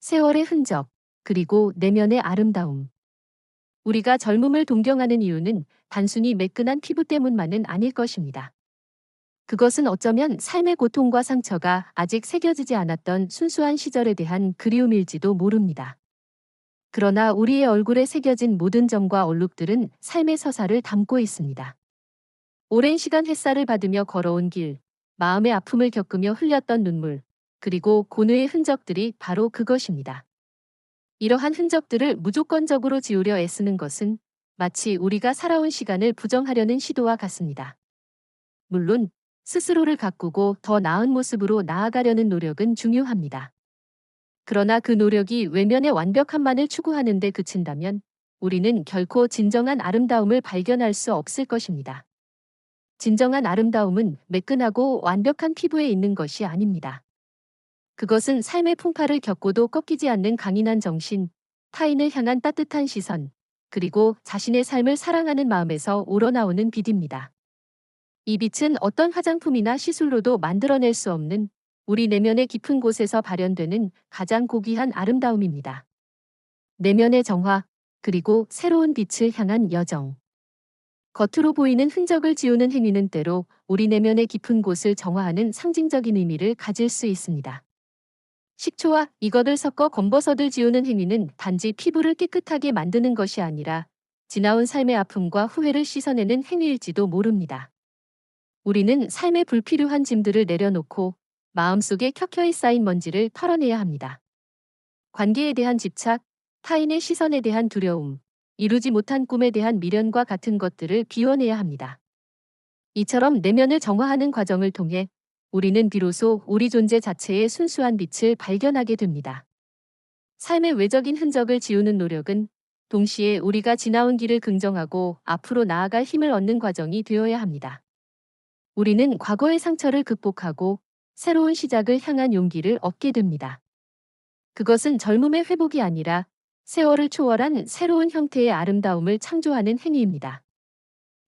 세월의 흔적, 그리고 내면의 아름다움. 우리가 젊음을 동경하는 이유는 단순히 매끈한 피부 때문만은 아닐 것입니다. 그것은 어쩌면 삶의 고통과 상처가 아직 새겨지지 않았던 순수한 시절에 대한 그리움일지도 모릅니다. 그러나 우리의 얼굴에 새겨진 모든 점과 얼룩들은 삶의 서사를 담고 있습니다. 오랜 시간 햇살을 받으며 걸어온 길, 마음의 아픔을 겪으며 흘렸던 눈물, 그리고 고뇌의 흔적들이 바로 그것입니다. 이러한 흔적들을 무조건적으로 지우려 애쓰는 것은 마치 우리가 살아온 시간을 부정하려는 시도와 같습니다. 물론 스스로를 가꾸고 더 나은 모습으로 나아가려는 노력은 중요합니다. 그러나 그 노력이 외면의 완벽함만을 추구하는 데 그친다면 우리는 결코 진정한 아름다움을 발견할 수 없을 것입니다. 진정한 아름다움은 매끈하고 완벽한 피부에 있는 것이 아닙니다. 그것은 삶의 풍파를 겪고도 꺾이지 않는 강인한 정신, 타인을 향한 따뜻한 시선, 그리고 자신의 삶을 사랑하는 마음에서 우러나오는 빛입니다. 이 빛은 어떤 화장품이나 시술로도 만들어낼 수 없는 우리 내면의 깊은 곳에서 발현되는 가장 고귀한 아름다움입니다. 내면의 정화, 그리고 새로운 빛을 향한 여정. 겉으로 보이는 흔적을 지우는 행위는 때로 우리 내면의 깊은 곳을 정화하는 상징적인 의미를 가질 수 있습니다. 식초와 이것을 섞어 검버섯을 지우는 행위는 단지 피부를 깨끗하게 만드는 것이 아니라 지나온 삶의 아픔과 후회를 씻어내는 행위일지도 모릅니다. 우리는 삶의 불필요한 짐들을 내려놓고 마음속에 켜켜이 쌓인 먼지를 털어내야 합니다. 관계에 대한 집착, 타인의 시선에 대한 두려움, 이루지 못한 꿈에 대한 미련과 같은 것들을 비워내야 합니다. 이처럼 내면을 정화하는 과정을 통해 우리는 비로소 우리 존재 자체의 순수한 빛을 발견하게 됩니다. 삶의 외적인 흔적을 지우는 노력은 동시에 우리가 지나온 길을 긍정하고 앞으로 나아갈 힘을 얻는 과정이 되어야 합니다. 우리는 과거의 상처를 극복하고 새로운 시작을 향한 용기를 얻게 됩니다. 그것은 젊음의 회복이 아니라 세월을 초월한 새로운 형태의 아름다움을 창조하는 행위입니다.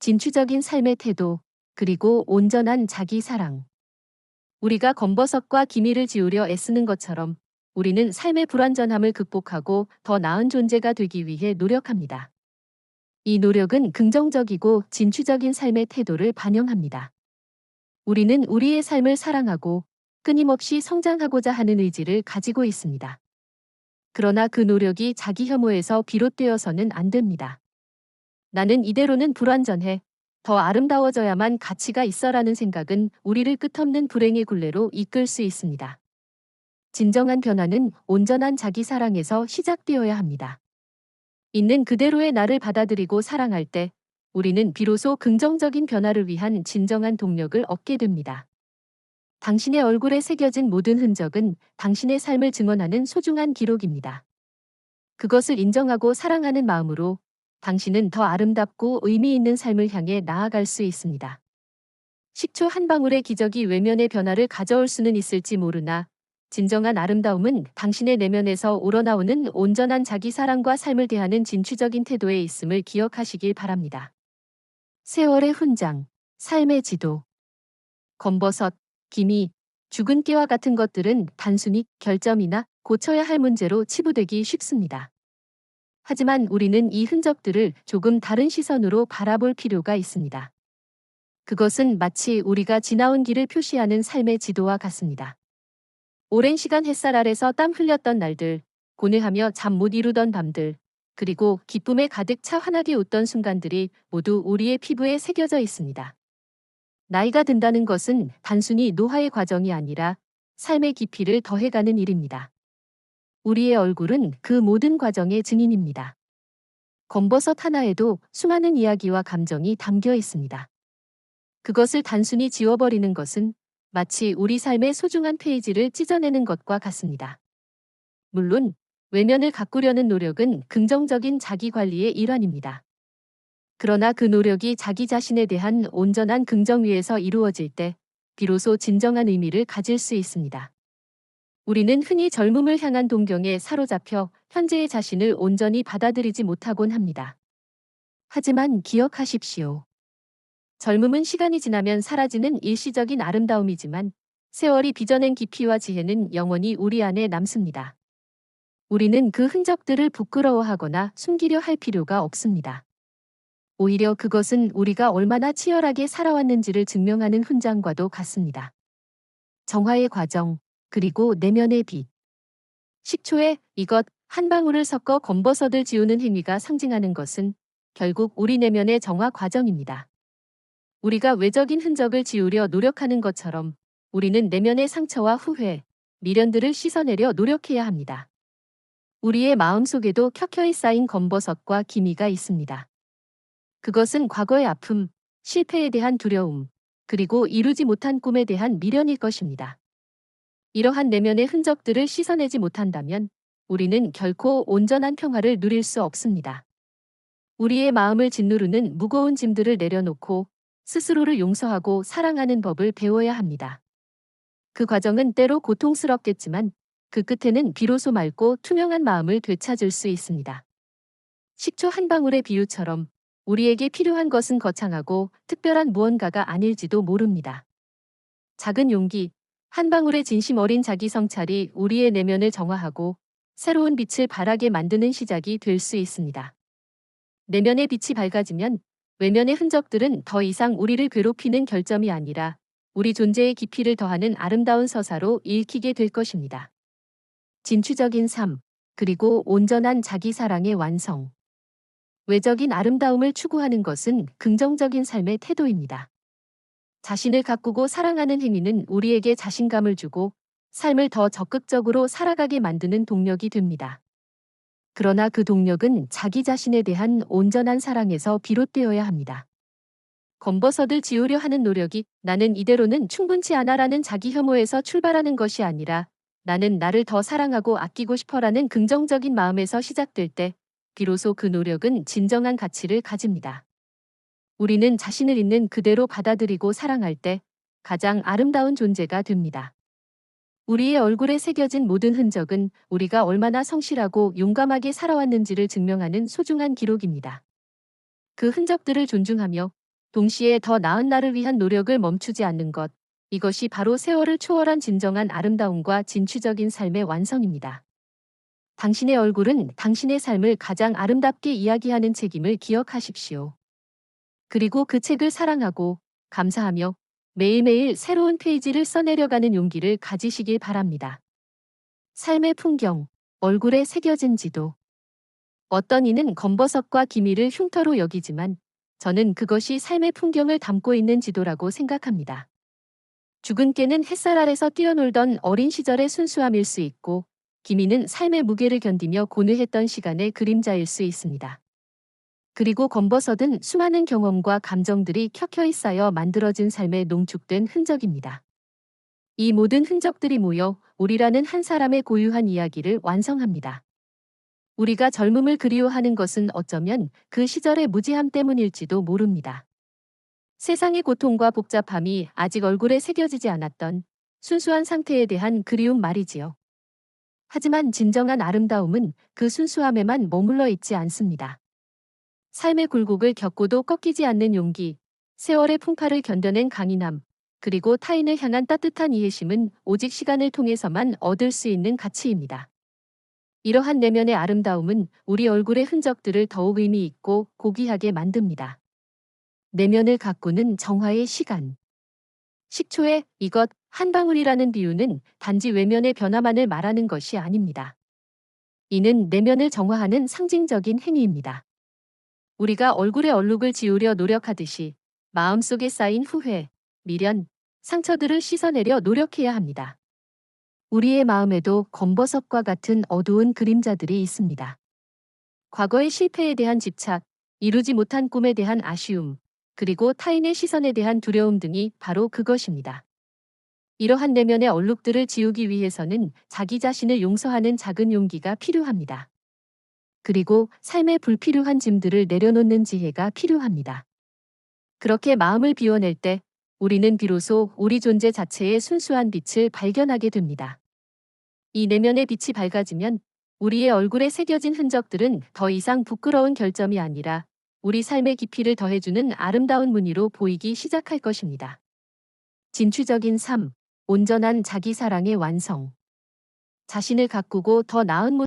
진취적인 삶의 태도, 그리고 온전한 자기 사랑. 우리가 검버섯과 기미를 지우려 애쓰는 것처럼 우리는 삶의 불완전함을 극복하고 더 나은 존재가 되기 위해 노력합니다. 이 노력은 긍정적이고 진취적인 삶의 태도를 반영합니다. 우리는 우리의 삶을 사랑하고 끊임없이 성장하고자 하는 의지를 가지고 있습니다. 그러나 그 노력이 자기 혐오에서 비롯되어서는 안 됩니다. 나는 이대로는 불완전해. 더 아름다워져야만 가치가 있어라는 생각은 우리를 끝없는 불행의 굴레로 이끌 수 있습니다. 진정한 변화는 온전한 자기 사랑에서 시작되어야 합니다. 있는 그대로의 나를 받아들이고 사랑할 때 우리는 비로소 긍정적인 변화를 위한 진정한 동력을 얻게 됩니다. 당신의 얼굴에 새겨진 모든 흔적은 당신의 삶을 증언하는 소중한 기록입니다. 그것을 인정하고 사랑하는 마음으로 당신은 더 아름답고 의미 있는 삶을 향해 나아갈 수 있습니다. 식초 한 방울의 기적이 외면의 변화를 가져올 수는 있을지 모르나 진정한 아름다움은 당신의 내면에서 우러나오는 온전한 자기 사랑과 삶을 대하는 진취적인 태도에 있음을 기억하시길 바랍니다. 세월의 훈장, 삶의 지도, 검버섯, 기미, 죽은 깨와 같은 것들은 단순히 결점이나 고쳐야 할 문제로 치부되기 쉽습니다. 하지만 우리는 이 흔적들을 조금 다른 시선으로 바라볼 필요가 있습니다. 그것은 마치 우리가 지나온 길을 표시하는 삶의 지도와 같습니다. 오랜 시간 햇살 아래서 땀 흘렸던 날들, 고뇌하며 잠 못 이루던 밤들, 그리고 기쁨에 가득 차 환하게 웃던 순간들이 모두 우리의 피부에 새겨져 있습니다. 나이가 든다는 것은 단순히 노화의 과정이 아니라 삶의 깊이를 더해가는 일입니다. 우리의 얼굴은 그 모든 과정의 증인입니다. 검버섯 하나에도 수많은 이야기와 감정이 담겨 있습니다. 그것을 단순히 지워버리는 것은 마치 우리 삶의 소중한 페이지를 찢어내는 것과 같습니다. 물론 외면을 가꾸려는 노력은 긍정적인 자기 관리의 일환입니다. 그러나 그 노력이 자기 자신에 대한 온전한 긍정 위에서 이루어질 때 비로소 진정한 의미를 가질 수 있습니다. 우리는 흔히 젊음을 향한 동경에 사로잡혀 현재의 자신을 온전히 받아들이지 못하곤 합니다. 하지만 기억하십시오. 젊음은 시간이 지나면 사라지는 일시적인 아름다움이지만 세월이 빚어낸 깊이와 지혜는 영원히 우리 안에 남습니다. 우리는 그 흔적들을 부끄러워하거나 숨기려 할 필요가 없습니다. 오히려 그것은 우리가 얼마나 치열하게 살아왔는지를 증명하는 훈장과도 같습니다. 정화의 과정, 그리고 내면의 빛. 식초에 이것 한 방울을 섞어 검버섯을 지우는 행위가 상징하는 것은 결국 우리 내면의 정화 과정입니다. 우리가 외적인 흔적을 지우려 노력하는 것처럼 우리는 내면의 상처와 후회, 미련들을 씻어내려 노력해야 합니다. 우리의 마음 속에도 켜켜이 쌓인 검버섯과 기미가 있습니다. 그것은 과거의 아픔, 실패에 대한 두려움, 그리고 이루지 못한 꿈에 대한 미련일 것입니다. 이러한 내면의 흔적들을 씻어내지 못한다면 우리는 결코 온전한 평화를 누릴 수 없습니다. 우리의 마음을 짓누르는 무거운 짐들을 내려놓고 스스로를 용서하고 사랑하는 법을 배워야 합니다. 그 과정은 때로 고통스럽겠지만 그 끝에는 비로소 맑고 투명한 마음을 되찾을 수 있습니다. 식초 한 방울의 비유처럼 우리에게 필요한 것은 거창하고 특별한 무언가가 아닐지도 모릅니다. 작은 용기, 한 방울의 진심 어린 자기 성찰이 우리의 내면을 정화하고 새로운 빛을 발하게 만드는 시작이 될 수 있습니다. 내면의 빛이 밝아지면 외면의 흔적들은 더 이상 우리를 괴롭히는 결점이 아니라 우리 존재의 깊이를 더하는 아름다운 서사로 읽히게 될 것입니다. 진취적인 삶, 그리고 온전한 자기 사랑의 완성. 외적인 아름다움을 추구하는 것은 긍정적인 삶의 태도입니다. 자신을 가꾸고 사랑하는 행위는 우리에게 자신감을 주고 삶을 더 적극적으로 살아가게 만드는 동력이 됩니다. 그러나 그 동력은 자기 자신에 대한 온전한 사랑에서 비롯되어야 합니다. 검버섯을 지우려 하는 노력이 나는 이대로는 충분치 않아라는 자기 혐오에서 출발하는 것이 아니라 나는 나를 더 사랑하고 아끼고 싶어라는 긍정적인 마음에서 시작될 때 비로소 그 노력은 진정한 가치를 가집니다. 우리는 자신을 있는 그대로 받아들이고 사랑할 때 가장 아름다운 존재가 됩니다. 우리의 얼굴에 새겨진 모든 흔적은 우리가 얼마나 성실하고 용감하게 살아왔는지를 증명하는 소중한 기록입니다. 그 흔적들을 존중하며 동시에 더 나은 나를 위한 노력을 멈추지 않는 것, 이것이 바로 세월을 초월한 진정한 아름다움과 진취적인 삶의 완성입니다. 당신의 얼굴은 당신의 삶을 가장 아름답게 이야기하는 책임을 기억하십시오. 그리고 그 책을 사랑하고 감사하며 매일매일 새로운 페이지를 써내려가는 용기를 가지시길 바랍니다. 삶의 풍경, 얼굴에 새겨진 지도. 어떤 이는 검버섯과 기미를 흉터로 여기지만 저는 그것이 삶의 풍경을 담고 있는 지도라고 생각합니다. 죽은 깨는 햇살 아래서 뛰어놀던 어린 시절의 순수함일 수 있고 기미는 삶의 무게를 견디며 고뇌했던 시간의 그림자일 수 있습니다. 그리고 검버섯은 수많은 경험과 감정들이 켜켜이 쌓여 만들어진 삶의 농축된 흔적입니다. 이 모든 흔적들이 모여 우리라는 한 사람의 고유한 이야기를 완성합니다. 우리가 젊음을 그리워하는 것은 어쩌면 그 시절의 무지함 때문일지도 모릅니다. 세상의 고통과 복잡함이 아직 얼굴에 새겨지지 않았던 순수한 상태에 대한 그리움 말이지요. 하지만 진정한 아름다움은 그 순수함에만 머물러 있지 않습니다. 삶의 굴곡을 겪고도 꺾이지 않는 용기, 세월의 풍파를 견뎌낸 강인함, 그리고 타인을 향한 따뜻한 이해심은 오직 시간을 통해서만 얻을 수 있는 가치입니다. 이러한 내면의 아름다움은 우리 얼굴의 흔적들을 더욱 의미 있고 고귀하게 만듭니다. 내면을 가꾸는 정화의 시간. 식초의 이것 한 방울이라는 비유는 단지 외면의 변화만을 말하는 것이 아닙니다. 이는 내면을 정화하는 상징적인 행위입니다. 우리가 얼굴의 얼룩을 지우려 노력하듯이 마음속에 쌓인 후회, 미련, 상처들을 씻어내려 노력해야 합니다. 우리의 마음에도 검버섯과 같은 어두운 그림자들이 있습니다. 과거의 실패에 대한 집착, 이루지 못한 꿈에 대한 아쉬움, 그리고 타인의 시선에 대한 두려움 등이 바로 그것입니다. 이러한 내면의 얼룩들을 지우기 위해서는 자기 자신을 용서하는 작은 용기가 필요합니다. 그리고 삶의 불필요한 짐들을 내려놓는 지혜가 필요합니다. 그렇게 마음을 비워낼 때 우리는 비로소 우리 존재 자체의 순수한 빛을 발견하게 됩니다. 이 내면의 빛이 밝아지면 우리의 얼굴에 새겨진 흔적들은 더 이상 부끄러운 결점이 아니라 우리 삶의 깊이를 더해주는 아름다운 무늬로 보이기 시작할 것입니다. 진취적인 삶, 온전한 자기 사랑의 완성. 자신을 가꾸고 더 나은 모습